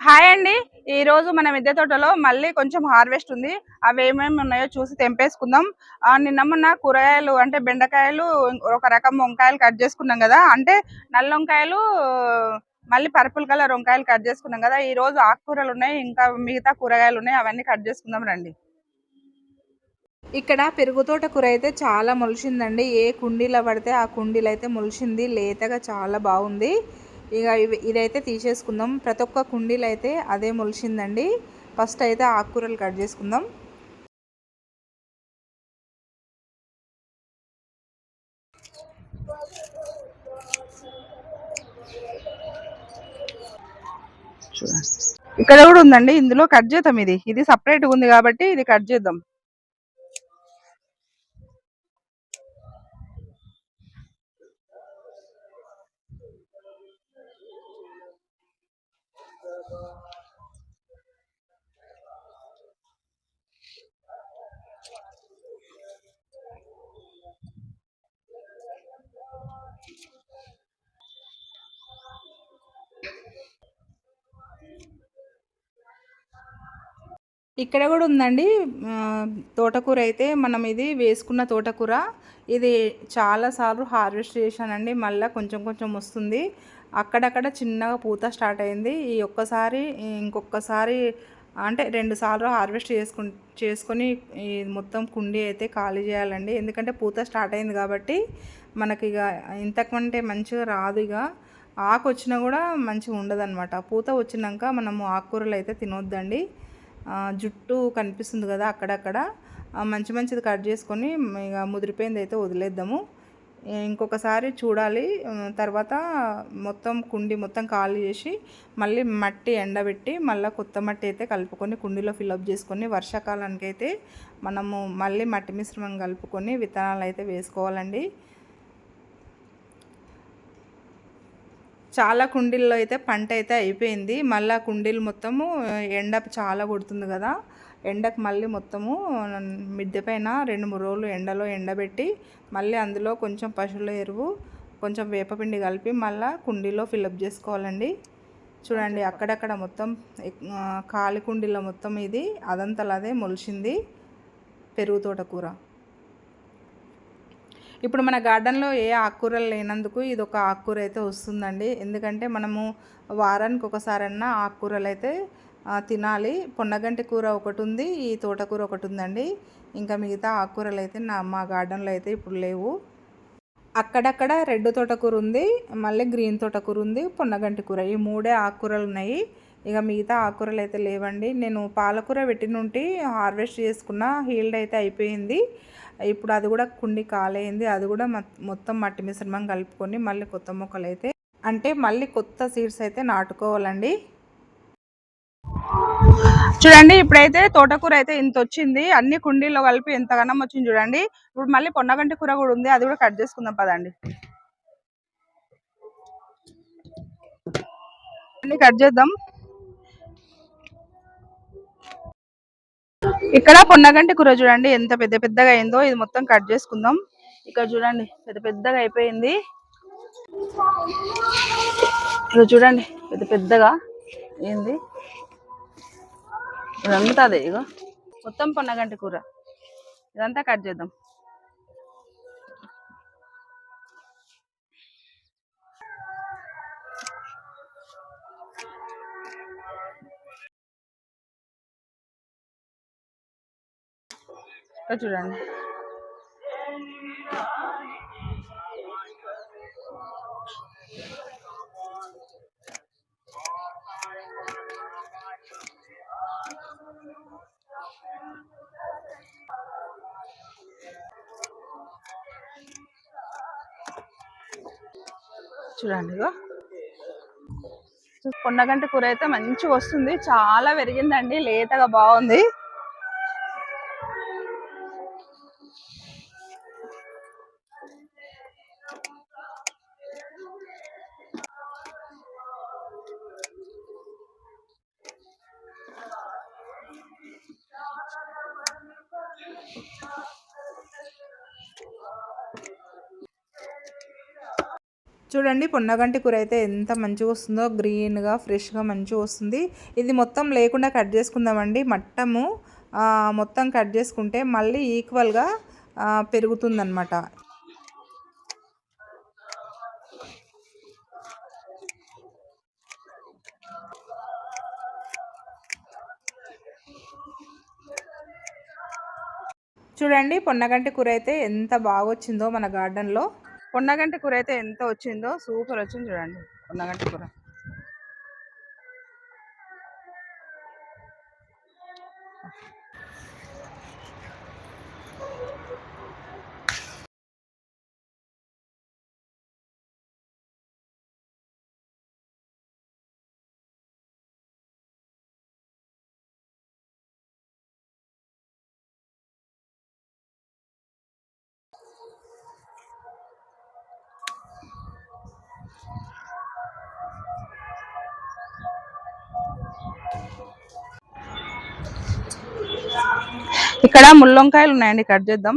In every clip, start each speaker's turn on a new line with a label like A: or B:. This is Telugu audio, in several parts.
A: హాయ్ అండి. ఈ రోజు మన మిద్దె తోటలో మళ్ళీ కొంచెం హార్వెస్ట్ ఉంది. అవి ఏమేమి ఉన్నాయో చూసి తెంపేసుకుందాం. ఆ, నిన్న మొన్న కూరగాయలు అంటే బెండకాయలు ఒక రకం వంకాయలు కట్ చేసుకున్నాం కదా. అంటే నల్ల వంకాయలు మళ్ళీ పర్పుల్ కలర్ వంకాయలు కట్ చేసుకున్నాం కదా. ఈ రోజు ఆకుకూరలు ఉన్నాయి ఇంకా మిగతా కూరగాయలు ఉన్నాయి. అవన్నీ కట్ చేసుకుందాం రండి. ఇక్కడ పెరుగు తోట కూర అయితే చాలా మొలిచిందండి ఏ కుండీలో పడితే ఆ కుండీలు అయితే మొలిచింది లేతగా చాలా బాగుంది. ఇక ఇవి- ఇదైతే తీసేసుకుందాం. ప్రతి ఒక్క కుండీలో అయితే అదే మొలిచిందండి. ఫస్ట్ అయితే ఆకుకూరలు కట్ చేసుకుందాం. ఇక్కడ కూడా ఉందండి. ఇందులో కట్ చేద్దాం ఇది. ఇది సపరేట్ ఉంది కాబట్టి ఇది కట్ చేద్దాం. ఇక్కడ కూడా ఉందండి. తోటకూర అయితే మనం ఇది వేసుకున్న తోటకూర. ఇది చాలాసార్లు హార్వెస్ట్ చేశానండి. మళ్ళీ కొంచెం కొంచెం వస్తుంది. అక్కడక్కడ చిన్నగా పూత స్టార్ట్ అయింది. ఈ ఒక్కసారి ఇంకొకసారి అంటే రెండు సార్లు హార్వెస్ట్ చేసుకు చేసుకొని మొత్తం కుండీ అయితే ఖాళీ చేయాలండి. ఎందుకంటే పూత స్టార్ట్ అయింది కాబట్టి మనకి ఇక ఇంతకంటే మంచిగా రాదు ఇక. ఆకు వచ్చినా కూడా మంచిగా ఉండదన్నమాట. పూత వచ్చినాక మనము ఆకుకూరలు అయితే తినొద్దండి. జుట్టు కనిపిస్తుంది కదా అక్కడక్కడ. మంచి మంచిది కట్ చేసుకొని ఇక ముదిరిపోయింది అయితే వదిలేద్దాము. ఇంకొకసారి చూడాలి. తర్వాత మొత్తం కుండి మొత్తం ఖాళీ చేసి మళ్ళీ మట్టి ఎండబెట్టి మళ్ళీ కొత్త మట్టి అయితే కలుపుకొని కుండీలో ఫిల్అప్ చేసుకొని వర్షాకాలానికి అయితే మనము మళ్ళీ మట్టి మిశ్రమం కలుపుకొని విత్తనాలు అయితే వేసుకోవాలండి. చాలా కుండీల్లో అయితే పంట అయితే అయిపోయింది. మళ్ళీ కుండీలు మొత్తము ఎండ చాలా కొడుతుంది కదా. ఎండకు మళ్ళీ మొత్తము మిద్దె పైన రెండు మూడు రోజులు ఎండలో ఎండబెట్టి మళ్ళీ అందులో కొంచెం పశువుల ఎరువు కొంచెం వేపపిండి కలిపి మళ్ళీ కుండీలో ఫిల్అప్ చేసుకోవాలండి. చూడండి అక్కడక్కడ మొత్తం ఖాళీ కుండీలో మొత్తం ఇది అదంతలాదే మొలిచింది పెరుగు తోటకూర. ఇప్పుడు మన గార్డెన్లో ఏ ఆకుకూరలు లేనందుకు ఇది ఒక ఆకుకూర అయితే వస్తుందండి. ఎందుకంటే మనము వారానికి ఒకసారన్నా ఆకుకూరలు అయితే తినాలి. పొన్నగంటి కూర ఒకటి ఉంది ఈ తోటకూర ఒకటి ఉందండి ఇంకా మిగతా ఆకుకూరలు అయితే నా మా గార్డెన్లో అయితే ఇప్పుడు లేవు. అక్కడక్కడ రెడ్ తోటకూర ఉంది మళ్ళీ గ్రీన్ తోటకూర ఉంది పొన్నగంటి కూర. ఈ మూడే ఆకుకూరలు ఉన్నాయి ఇక మిగతా ఆకుకూరలు అయితే లేవండి. నేను పాలకూర పెట్టినుంటి హార్వెస్ట్ చేసుకున్న హీల్డ్ అయితే అయిపోయింది. ఇప్పుడు అది కూడా కుండి కాలేయింది అది కూడా మొత్తం మట్టి మిశ్రమం కలుపుకొని మళ్ళీ కొత్త మొక్కలు అయితే అంటే మళ్ళీ కొత్త సీడ్స్ అయితే నాటుకోవాలండి. చూడండి ఇప్పుడైతే తోటకూర అయితే ఇంత వచ్చింది అన్ని కుండీల్లో కలిపి ఎంత గనం వచ్చింది చూడండి. ఇప్పుడు మళ్ళీ పొన్నగంటి కూర కూడా ఉంది. అది కూడా కట్ చేసుకుందాం పదండి. అన్ని కట్ చేద్దాం. ఇక్కడ పొన్నగంటి కూర చూడండి ఎంత పెద్ద పెద్దగా అయిందో ఇది మొత్తం కట్ చేసుకుందాం. ఇక్కడ చూడండి పెద్ద పెద్దగా అయిపోయింది. ఇక్కడ చూడండి పెద్ద పెద్దగా ఏంది ఇదంతా అదే ఇగో. మొత్తం పొన్నగంటి కూర. ఇదంతా కట్ చేద్దాం. ఇక్కడ చూడండి. చూడండి ఇగో. కూర అయితే మంచిగా వస్తుంది. చాలా పెరిగిందండి. లేతగా బాగుంది. చూడండి పొన్నగంటి కూర అయితే ఎంత మంచిగా వస్తుందో గ్రీన్గా ఫ్రెష్గా మంచిగా వస్తుంది. ఇది మొత్తం లేకుండా కట్ చేసుకుందామండి. మట్టము మొత్తం కట్ చేసుకుంటే మళ్ళీ ఈక్వల్గా పెరుగుతుందన్నమాట. చూడండి పొన్నగంటి కూర అయితే ఎంత బాగా వచ్చిందో మన గార్డెన్లో. కొండగంటి కూర అయితే ఎంత వచ్చిందో సూపర్ వచ్చింది చూడండి. పొన్నగంటి కూర. ఇక్కడ ముల్లంకాయలు ఉన్నాయండి కట్ చేద్దాం.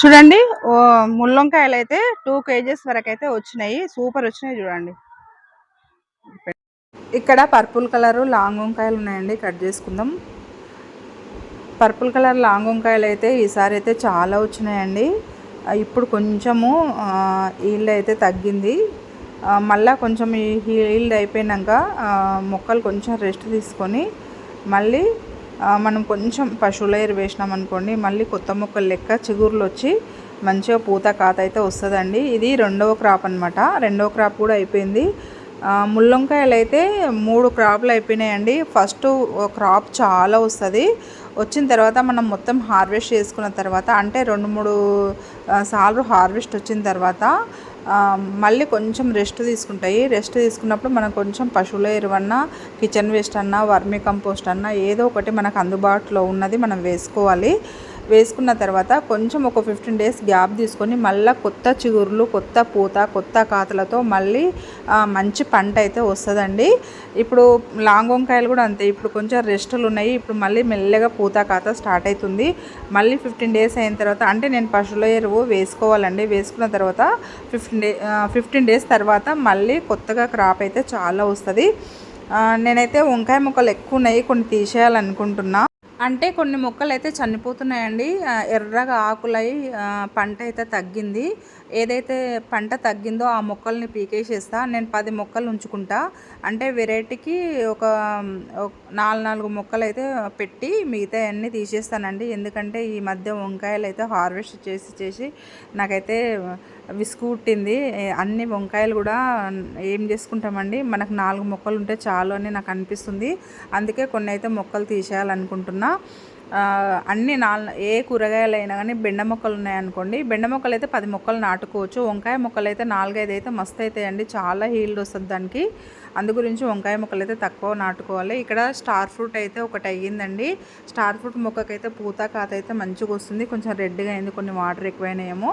A: చూడండి ముల్లంకాయలు అయితే టూ కేజెస్ వరకు అయితే వచ్చినాయి. సూపర్ వచ్చినాయి చూడండి. ఇక్కడ పర్పుల్ కలరు లాంగ్ వంకాయలు ఉన్నాయండి కట్ చేసుకుందాం. పర్పుల్ కలర్ లాంగ్ వంకాయలు అయితే ఈసారి అయితే చాలా వచ్చినాయండి. ఇప్పుడు కొంచెము ఈల్డ్ అయితే తగ్గింది. మళ్ళీ కొంచెం ఈ హీల్డ్ అయిపోయినాక మొక్కలు కొంచెం రెస్ట్ తీసుకొని మళ్ళీ మనం కొంచెం పశువుల ఎరువు వేసినాం అనుకోండి మళ్ళీ కొత్త మొక్కలు లెక్క చిగురులు వచ్చి మంచిగా పూత కాత అయితే వస్తుందండి. ఇది రెండవ క్రాప్ అనమాట రెండవ క్రాప్ కూడా అయిపోయింది. ముల్లంకాయలు అయితే మూడు క్రాప్లు అయిపోయినాయండి. ఫస్ట్ క్రాప్ చాలా వస్తుంది. వచ్చిన తర్వాత మనం మొత్తం హార్వెస్ట్ చేసుకున్న తర్వాత అంటే రెండు మూడు సార్లు హార్వెస్ట్ వచ్చిన తర్వాత మళ్ళీ కొంచెం రెస్ట్ తీసుకుంటాయి. రెస్ట్ తీసుకున్నప్పుడు మనం కొంచెం పశువుల ఎరువన్నా కిచెన్ వేస్ట్ అన్నా వర్మీ కంపోస్ట్ అన్నా ఏదో ఒకటి మనకు అందుబాటులో ఉన్నది మనం వేసుకోవాలి. వేసుకున్న తర్వాత కొంచెం ఒక ఫిఫ్టీన్ డేస్ గ్యాప్ తీసుకొని మళ్ళీ కొత్త చిగురులు కొత్త పూత కొత్త కాతలతో మళ్ళీ మంచి పంట అయితే వస్తుందండి. ఇప్పుడు లాంగ్ వంకాయలు కూడా అంతే. ఇప్పుడు కొంచెం రెస్టులు ఉన్నాయి. ఇప్పుడు మళ్ళీ మెల్లగా పూత కాత స్టార్ట్ అవుతుంది మళ్ళీ ఫిఫ్టీన్ డేస్ అయిన తర్వాత అంటే నేను పశువుల ఎరువు వేసుకోవాలండి. వేసుకున్న తర్వాత ఫిఫ్టీన్ డే ఫిఫ్టీన్ డేస్ తర్వాత మళ్ళీ కొత్తగా క్రాప్ అయితే చాలా వస్తుంది. నేనైతే వంకాయ మొక్కలు ఎక్కువ ఉన్నాయి. కొన్ని తీసేయాలనుకుంటున్నా. అంటే కొన్ని మొక్కలు అయితే చనిపోతున్నాయండి ఎర్రగా ఆకులై పంట అయితే తగ్గింది. ఏదైతే పంట తగ్గిందో ఆ మొక్కల్ని పీకేసేస్తా. నేను పది మొక్కలు ఉంచుకుంటా. అంటే వెరైటీకి ఒక నాలుగు నాలుగు మొక్కలు అయితే పెట్టి మిగతా అన్నీ తీసేస్తానండి. ఎందుకంటే ఈ మధ్య వంకాయలు అయితే హార్వెస్ట్ చేసి చేసి నాకైతే విసుగుట్టింది అన్ని వంకాయలు కూడా ఏం చేసుకుంటామండి? మనకు నాలుగు మొక్కలు ఉంటే చాలు అని నాకు అనిపిస్తుంది. అందుకే కొన్ని అయితే మొక్కలు తీసేయాలనుకుంటున్నా. అన్ని నాలుగు ఏ కూరగాయలు అయినా కానీ బెండ మొక్కలు ఉన్నాయనుకోండి బెండ మొక్కలు అయితే పది మొక్కలు నాటుకోవచ్చు. వంకాయ మొక్కలు అయితే నాలుగైదు అయితే మస్తు అవుతాయండి చాలా హీల్డ్ వస్తుంది దానికి. అందు గురించి వంకాయ మొక్కలు అయితే తక్కువ నాటుకోవాలి. ఇక్కడ స్టార్ ఫ్రూట్ అయితే ఒకటి అయ్యిందండి స్టార్ ఫ్రూట్ మొక్కకైతే పూత కాత అయితే మంచిగా వస్తుంది కొంచెం రెడ్గా అయింది. కొన్ని వాటర్ ఎక్కువైనాయేమో.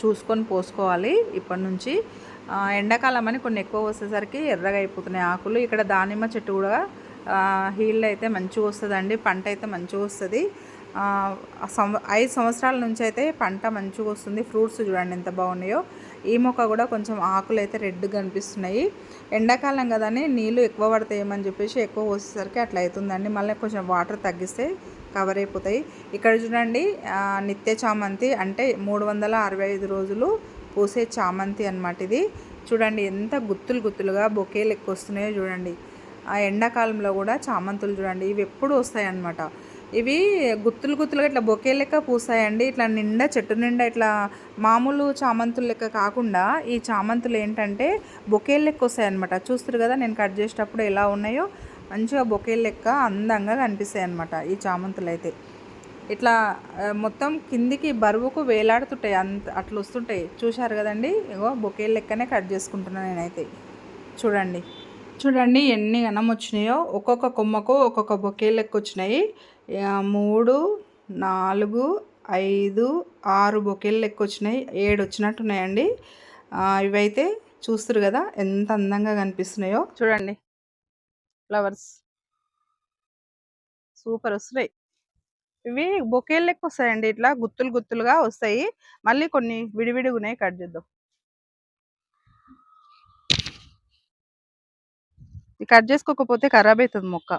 A: చూసుకొని పోసుకోవాలి ఇప్పటి నుంచి. ఎండాకాలం అని కొన్ని ఎక్కువ వచ్చేసరికి ఎర్రగా అయిపోతున్నాయి ఆకులు. ఇక్కడ దానిమ్మ చెట్టు కూడా హీల్డ్ అయితే మంచిగా వస్తుందండి పంట అయితే మంచిగా వస్తుంది. సంవ ఐదు సంవత్సరాల నుంచి అయితే పంట మంచిగా వస్తుంది. ఫ్రూట్స్ చూడండి ఎంత బాగున్నాయో. ఈ మొక్క కూడా కొంచెం ఆకులు అయితే రెడ్గా కనిపిస్తున్నాయి. ఎండాకాలం కదని నీళ్ళు ఎక్కువ పడతాయేమని చెప్పేసి ఎక్కువ పోసేసరికి అట్లా అవుతుందండి మళ్ళీ కొంచెం వాటర్ తగ్గిస్తే కవర్ అయిపోతాయి. ఇక్కడ చూడండి నిత్య చామంతి అంటే మూడు వందల అరవై ఐదు రోజులు పూసే చామంతి అనమాట ఇది. చూడండి ఎంత గుత్తులు గుత్తులుగా బొకేలు ఎక్కువ వస్తున్నాయో చూడండి. ఆ ఎండాకాలంలో కూడా చామంతులు చూడండి ఇవి ఎప్పుడు వస్తాయి అన్నమాట ఇవి గుత్తులు గుత్తులుగా ఇట్లా బొకే లెక్క పూసాయండి ఇట్లా నిండా చెట్టు నిండా ఇట్లా మామూలు చామంతులు లెక్క కాకుండా ఈ చామంతులు ఏంటంటే బొకేలు లెక్క వస్తాయి అనమాట చూస్తారు కదా నేను కట్ చేసేటప్పుడు ఎలా ఉన్నాయో మంచిగా బొకేలు లెక్క అందంగా కనిపిస్తాయి అనమాట ఈ చామంతులు అయితే. ఇట్లా మొత్తం కిందికి బరువుకు వేలాడుతుంటాయి అంత అట్లా వస్తుంటాయి. చూశారు కదండి? ఇగో బొకేలు లెక్కనే కట్ చేసుకుంటున్నాను నేనైతే. చూడండి. చూడండి ఎన్ని గణం వచ్చినాయో. ఒక్కొక్క కొమ్మకు ఒక్కొక్క బొకే లెక్క వచ్చినాయి. మూడు నాలుగు ఐదు ఆరు బొకేలు లెక్క వచ్చినాయి ఏడు వచ్చినట్టున్నాయండి. ఇవైతే చూస్తారు కదా ఎంత అందంగా కనిపిస్తున్నాయో. చూడండి. ఫ్లవర్స్. సూపర్ వస్తున్నాయి. ఇవి బొకేలు లెక్క వస్తాయండి ఇట్లా గుత్తులు గుత్తులుగా వస్తాయి. మళ్ళీ కొన్ని విడివిడిగా ఉన్నాయి కట్ చేద్దాం. కట్ చేసుకోకపోతే ఖరాబ్ అవుతుంది మొక్క.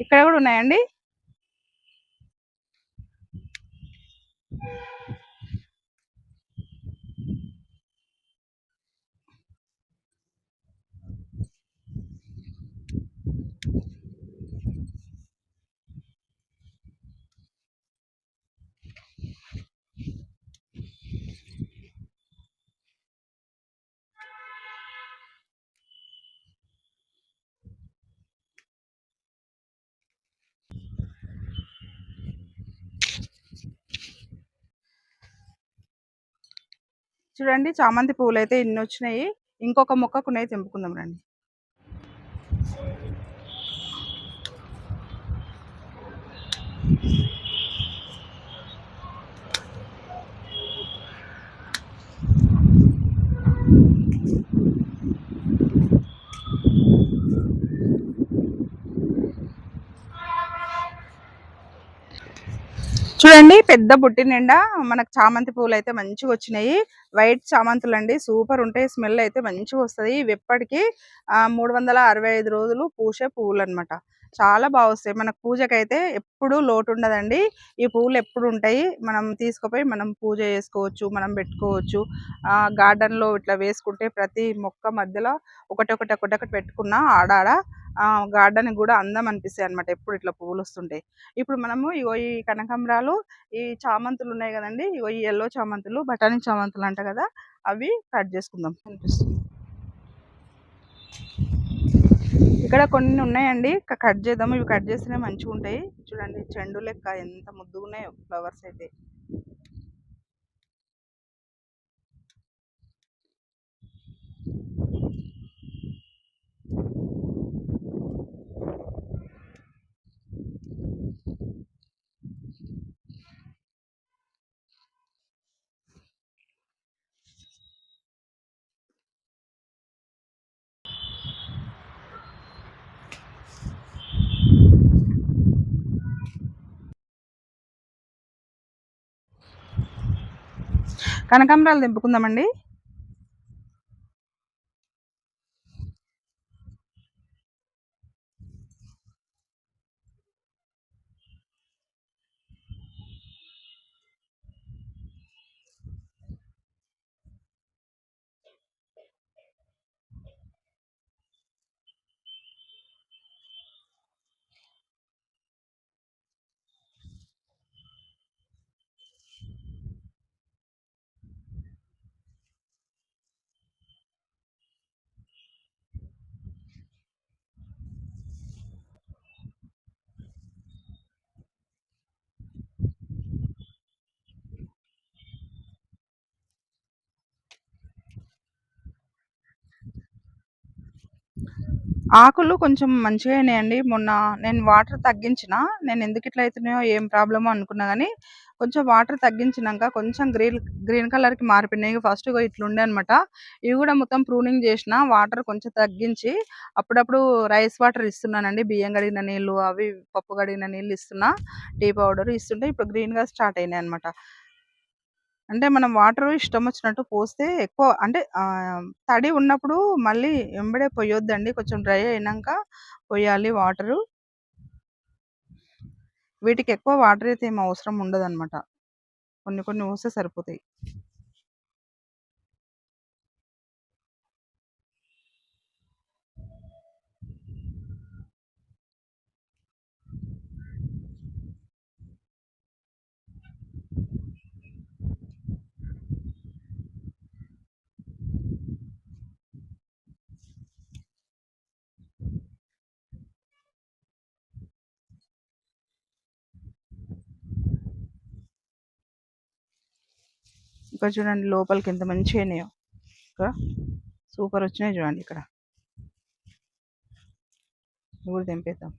A: ఇక్కడ కూడా ఉన్నాయండి. చూడండి చామంతి పువ్వులు అయితే ఇన్ని వచ్చినాయి ఇంకొక మొక్క కొన్ని తెంపుకుందాం రండి. చూడండి పెద్ద బుట్టి నిండా మనకు చామంతి పువ్వులు అయితే మంచిగా వచ్చినాయి. వైట్ చామంతులు అండి సూపర్ ఉంటాయి. స్మెల్ అయితే మంచిగా వస్తుంది. ఇవి ఎప్పటికీ మూడు వందల అరవై ఐదు రోజులు పూసే పువ్వులు అనమాట చాలా బాగా వస్తాయి. మనకు పూజకైతే ఎప్పుడు లోటు ఉండదండి ఈ పువ్వులు ఎప్పుడు ఉంటాయి మనం తీసుకుపోయి మనం పూజ చేసుకోవచ్చు మనం పెట్టుకోవచ్చు. గార్డెన్లో ఇట్లా వేసుకుంటే ప్రతి మొక్క మధ్యలో ఒకటి ఒకటి ఒకటి ఒకటి పెట్టుకున్న ఆడాడ గార్డెన్ కూడా అందం అనిపిస్తాయి అనమాట ఎప్పుడు ఇట్లా పువ్వులు వస్తుంటాయి ఇప్పుడు మనము ఇగో ఈ కనకాంబరాలు ఈ చామంతులు ఉన్నాయి కదండి ఇగో ఈ ఎల్లో చామంతులు బఠానీ చామంతులు అంట కదా అవి కట్ చేసుకుందాం. అనిపిస్తుంది. ఇక్కడ కొన్ని ఉన్నాయండి కట్ చేద్దాము. ఇవి కట్ చేస్తేనే మంచిగా ఉంటాయి చూడండి చెండు లెక్క ఎంత ముద్దుగా ఉన్నాయో ఫ్లవర్స్ అయితే. కనకాంబరాలు దింపుకుందామండి. ఆకులు కొంచెం మంచిగా అయినాయండి. మొన్న నేను వాటర్ తగ్గించిన నేను ఎందుకు ఇట్లా అవుతున్నాయో ఏం ప్రాబ్లమో అనుకున్నా కానీ కొంచెం వాటర్ తగ్గించినాక కొంచెం గ్రీన్ గ్రీన్ కలర్కి మారిపోయినాయి. ఫస్ట్ ఇట్లుండే అనమాట ఇవి కూడా మొత్తం ప్రూనింగ్ చేసిన వాటర్ కొంచెం తగ్గించి అప్పుడప్పుడు రైస్ వాటర్ ఇస్తున్నానండి. బియ్యం కడిగిన నీళ్ళు అవి పప్పు కడిగిన నీళ్ళు ఇస్తున్నా టీ పౌడర్ ఇస్తుంటే ఇప్పుడు గ్రీన్గా స్టార్ట్ అయినాయి అనమాట అంటే మనం వాటర్ ఇష్టం వచ్చినట్టు పోస్తే ఎక్కువ అంటే తడి ఉన్నప్పుడు మళ్ళీ ఎంబడే పొయ్యొద్దండి కొంచెం డ్రై అయినాక పొయ్యాలి వాటరు. వీటికి ఎక్కువ వాటర్ అయితే ఏం అవసరం ఉండదన్నమాట. కొన్ని కొన్ని పోస్తే సరిపోతాయి. ఇక్కడ చూడండి లోపలికి ఎంత మంచిగా అయినాయో. ఇక్కడ సూపర్ వచ్చినాయి చూడండి ఇక్కడ. కూడా తెంపేద్దాం.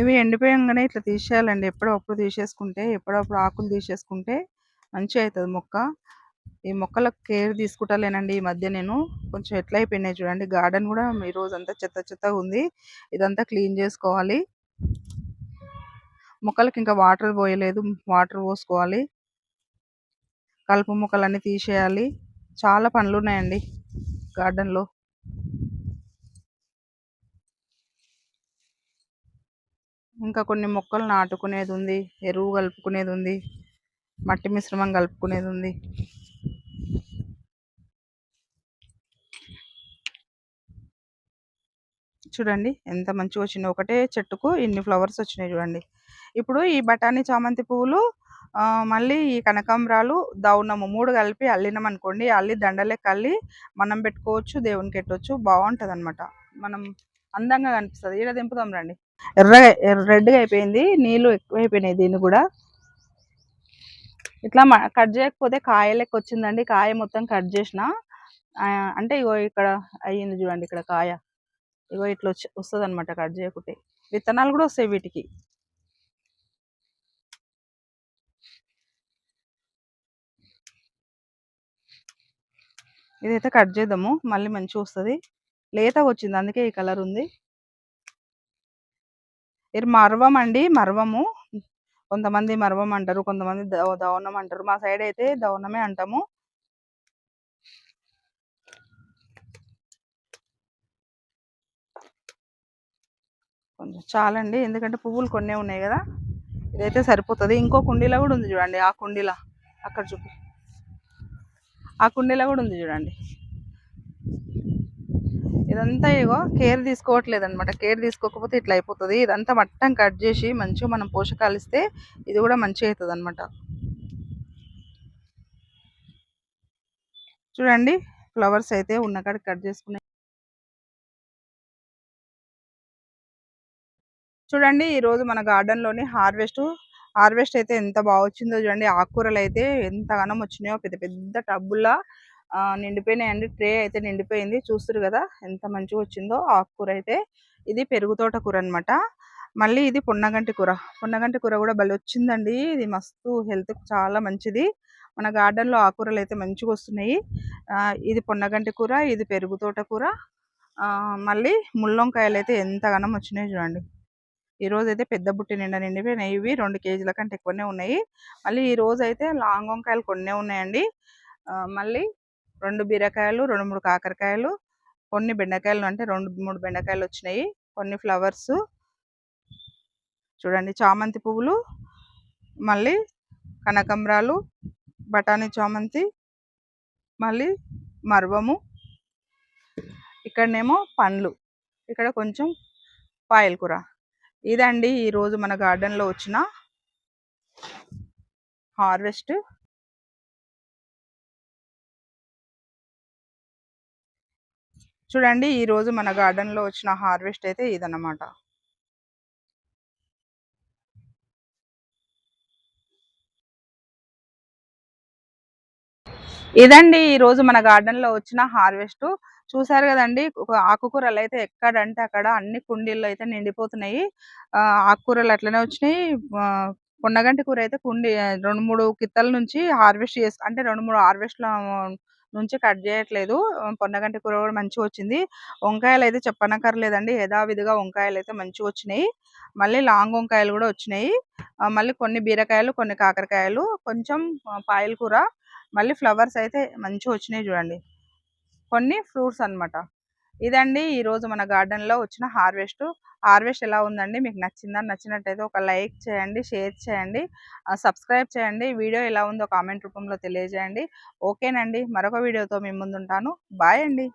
A: ఇవి ఎండిపోయంగానే ఇట్లా తీసేయాలండి. ఎప్పుడప్పుడు తీసేసుకుంటే ఎప్పుడప్పుడు ఆకులు తీసేసుకుంటే మంచిగా అవుతుంది మొక్క. ఈ మొక్కలకు కేర్ తీసుకుంటలేనండి ఈ మధ్య నేను. కొంచెం ఎట్లా అయిపోయినాయి చూడండి. గార్డెన్ కూడా ఈ రోజు అంతా చెత్త చెత్తగా ఉంది. ఇదంతా క్లీన్ చేసుకోవాలి. మొక్కలకి ఇంకా వాటర్ పోయలేదు. వాటర్ పోసుకోవాలి. కలుపు మొక్కలన్నీ తీసేయాలి. చాలా పనులు ఉన్నాయండి గార్డెన్లో. ఇంకా కొన్ని మొక్కలు నాటుకునేది ఉంది ఎరువు కలుపుకునేది ఉంది మట్టి మిశ్రమం కలుపుకునేది ఉంది చూడండి ఎంత మంచిగా వచ్చింది. ఒకటే చెట్టుకు ఇన్ని ఫ్లవర్స్ వచ్చినాయి చూడండి. ఇప్పుడు ఈ బఠానీ చామంతి పువ్వులు మళ్ళీ ఈ కనకాంబరాలు దౌనము మూడు కలిపి అల్లినాం అనుకోండి అల్లి దండలే అల్లి మనం పెట్టుకోవచ్చు దేవునికి పెట్టవచ్చు బాగుంటుంది అనమాట మనం అందంగా కనిపిస్తుంది. ఈడ దింపుదాం రండి. ఎర్రగా రెడ్గా అయిపోయింది. నీళ్ళు ఎక్కువైపోయినాయి దీన్ని కూడా. ఇట్లా కట్ చేయకపోతే కాయ లెక్క వచ్చిందండి. కాయ మొత్తం కట్ చేసిన. అంటే ఇగో ఇక్కడ అయ్యింది చూడండి ఇక్కడ కాయ. ఇగో ఇట్లా వచ్చి వస్తుంది అనమాట కట్ చేయకుంటే. విత్తనాలు కూడా వస్తాయి వీటికి. ఇదైతే కట్ చేద్దాము. మళ్ళీ మంచిగా వస్తుంది. లేతగా వచ్చింది. అందుకే ఈ కలర్ ఉంది. ఇది మర్వం అండి మర్వము. కొంతమంది మర్వం అంటారు కొంతమంది దవనం అంటారు. మా సైడ్ అయితే దవనమే అంటాము. కొంచెం చాలండి. ఎందుకంటే పువ్వులు కొన్నే ఉన్నాయి కదా. ఇదైతే సరిపోతుంది. ఇంకో కుండీలో కూడా ఉంది చూడండి ఆ కుండీలో. అక్కడ చూపి. ఆ కుండీలో కూడా ఉంది చూడండి. ఇదంతా ఇగో కేర్ తీసుకోవట్లేదు అనమాట కేర్ తీసుకోకపోతే ఇట్లా అయిపోతుంది. ఇదంతా మట్టం కట్ చేసి మంచిగా మనం పోషకాలు ఇస్తే ఇది కూడా మంచిగా అవుతుంది అనమాట చూడండి ఫ్లవర్స్ అయితే ఉన్న కాడ కట్ చేసుకునే చూడండి ఈరోజు మన గార్డెన్లోని హార్వెస్ట్ హార్వెస్ట్ అయితే ఎంత బాగా వచ్చిందో చూడండి. ఆకుకూరలు అయితే ఎంతగానో వచ్చినాయో పెద్ద పెద్ద టబ్బుల్లా నిండిపోయినాయండి. ట్రే అయితే నిండిపోయింది. చూస్తారు కదా ఎంత మంచిగా వచ్చిందో ఆకుకూర అయితే. ఇది పెరుగుతోట కూర అనమాట మళ్ళీ ఇది పొన్నగంటి కూర. పొన్నగంటి కూర కూడా భలే వచ్చిందండి. ఇది మస్తు హెల్త్కి చాలా మంచిది. మన గార్డెన్లో ఆకుకూరలు అయితే మంచిగా వస్తున్నాయి. ఇది పొన్నగంటి కూర ఇది పెరుగుతోట కూర. మళ్ళీ ముల్లంకాయలు అయితే ఎంతగానో వచ్చినాయి చూడండి. ఈరోజు అయితే పెద్ద బుట్టి నిండా నిండిపోయినాయి. ఇవి రెండు కేజీల కంటే ఎక్కువనే ఉన్నాయి. మళ్ళీ ఈ రోజు అయితే లాంగ్ వంకాయలు కొన్నే ఉన్నాయండి. మళ్ళీ రెండు బీరకాయలు రెండు మూడు కాకరకాయలు కొన్ని బెండకాయలు అంటే రెండు మూడు బెండకాయలు వచ్చినాయి. కొన్ని ఫ్లవర్స్. చూడండి చామంతి పువ్వులు మళ్ళీ కనకంబరాలు బఠానీ చామంతి మళ్ళీ మర్వము. ఇక్కడనేమో పండ్లు. ఇక్కడ కొంచెం పాయల కూర. ఇదండి ఈరోజు మన గార్డెన్లో వచ్చిన హార్వెస్ట్. చూడండి ఈరోజు మన గార్డెన్లో వచ్చిన హార్వెస్ట్ అయితే ఇదన్నమాట. ఇదండి ఈరోజు మన గార్డెన్లో వచ్చిన హార్వెస్ట్. చూసారు కదండి ఆకుకూరలు అయితే ఎక్కడంటే అక్కడ అన్ని కుండీల్లో అయితే నిండిపోతున్నాయి ఆకుకూరలు అట్లనే వచ్చినాయి. కొండగంటి కూర అయితే కుండి రెండు మూడు కిత్తల నుంచి హార్వెస్ట్ చేసి అంటే రెండు మూడు హార్వెస్ట్ల నుంచి కట్ చేయట్లేదు. పొన్నగంటి కూర కూడా మంచిగా వచ్చింది. వంకాయలు అయితే చెప్పనక్కర్లేదండి. యథావిధిగా వంకాయలు అయితే మంచిగా వచ్చినాయి. మళ్ళీ లాంగ్ వంకాయలు కూడా వచ్చినాయి. మళ్ళీ కొన్ని బీరకాయలు కొన్ని కాకరకాయలు కొంచెం పాయల కూర మళ్ళీ ఫ్లవర్స్ అయితే మంచిగా వచ్చినాయి చూడండి. కొన్ని ఫ్రూట్స్ అనమాట ఇదండి ఈరోజు మన గార్డెన్లో వచ్చిన హార్వెస్ట్. హార్వెస్ట్ ఎలా ఉందండి? మీకు నచ్చిందా? నచ్చినట్టయితే ఒక లైక్ చేయండి షేర్ చేయండి సబ్స్క్రైబ్ చేయండి. వీడియో ఎలా ఉందో కామెంట్ రూపంలో తెలియజేయండి. ఓకేనండి. మరొక వీడియోతో మీ ముందుంటాను. బాయ్ అండి.